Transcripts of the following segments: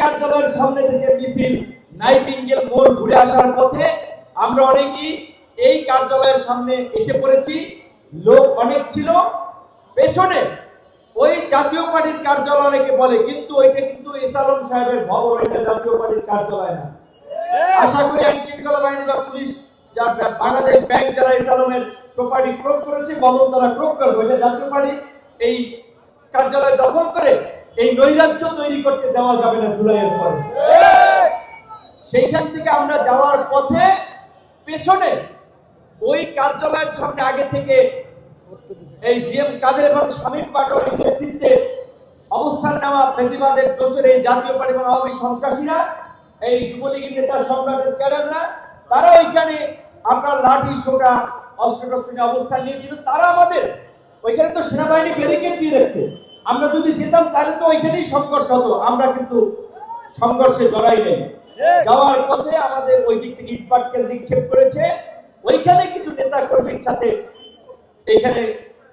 কার্যালয়ের সামনে থেকে মিছিল নাইটিঙ্গেল মোড় ঘুরে আসার পথে আমরা অনেকেই এই কার্যালয়ের সামনে এসে পড়েছি। লোক অনেক ছিল। পেছনে ওই জাতীয় পার্টির কার্যালয় অনেকে বলে কিন্তু ওইটা কিন্তু এস আলম সাহেবের ভবন এটা জাতীয় পার্টির কার্যালয় না। আশা করি আইন শৃঙ্খলা বাহিনী বা পুলিশ যা বাংলাদেশ ব্যাংক যারা এস আলমের প্রপার্টি ক্রোক করেছে ভবন তারা ক্রোক করবে। এটা জাতীয় পার্টির এই কার্যালয় দখল করে এই নৈরাজ্য তৈরি করতে দেওয়া যাবে না জুলাইয়ের পরে। সেইখান থেকে আমরা যাওয়ার পথে পেছনে ওই কার্যালয়ের সামনে আগে থেকে এই জিএম কাদের এবং শামীম পাটোয়ারির নেতৃত্বে অবস্থান নেওয়া ফেসিবাদের দোষের এই জাতীয় পার্টি এবং আওয়ামী সন্ত্রাসীরা, এই যুবলীগের নেতা, সম্রাটের ক্যাডাররা, তারা ওইখানে আপনার লাঠি সোটা অস্ত্র টস্ত্র অবস্থান নিয়েছিল। তারা আমাদের ওইখানে তো সেনাবাহিনী ব্যারিকেড দিয়ে রাখছে। আমরা যদি যেতাম তাহলে তো ওইখানেই সংঘর্ষ হতো। আমরা কিন্তু সংঘর্ষে জড়াই নেই। যাওয়ার পথে আমাদের ওই দিক থেকে ইটপাটকেল নিক্ষেপ করেছে। ওইখানে কিছু নেতা কর্মীর সাথে এখানে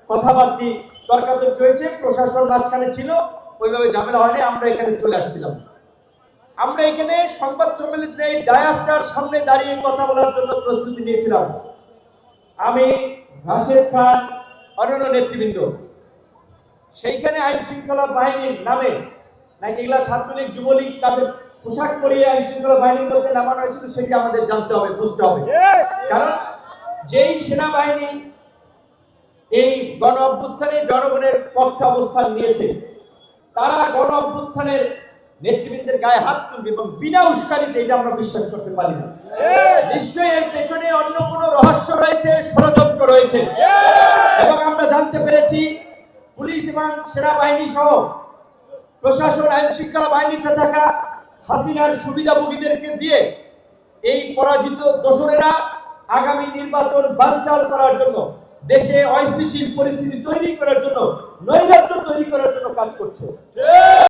কথাবার্তি তর্কাতর্কি হয়েছে। প্রশাসন মাঝখানে ছিল ওইভাবে ঝামেলা হয়নি। আমরা এখানে চলে আসছিলাম। আমরা এখানে সংবাদ সম্মেলনে ডায়াস্টার সামনে দাঁড়িয়ে কথা বলার জন্য প্রস্তুতি নিয়েছিলাম। আমি রাশেদ খান অন্যান্য নেতৃবৃন্দ। সেইখানে আইন শৃঙ্খলা বাহিনীর নামে নাকি এগুলা ছাত্রলীগ, যুবলীগ তাদের পোশাক পরিয়ে আইন শৃঙ্খলা বাহিনীর মধ্যে নামানো হয়েছিল সেটি আমাদের জানতে হবে, বুঝতে হবে। কারণ যেই সেনাবাহিনী এই গণ অভ্যুত্থানে জনগণের পক্ষে অবস্থান নিয়েছে, তারা গণ অভ্যুত্থানের নেতৃবৃন্দের গায়ে হাত তুলবে এবং বিনা উস্কানিতে এটা আমরা বিশ্বাস করতে পারি না। নিশ্চয়ই এর পেছনে অন্য কোনো রহস্য রয়েছে, ষড়যন্ত্র রয়েছে। এবং আমরা জানতে পেরেছি পুলিশ এবং সেনাবাহিনী সহ প্রশাসন, আইন শৃঙ্খলা বাহিনীতে থাকা হাসিনার সুবিধাভোগীদেরকে দিয়ে এই পরাজিত দোসরেরা আগামী নির্বাচন বানচাল করার জন্য, দেশে অস্থিতিশীল পরিস্থিতি তৈরি করার জন্য, নৈরাজ্য তৈরি করার জন্য কাজ করছে।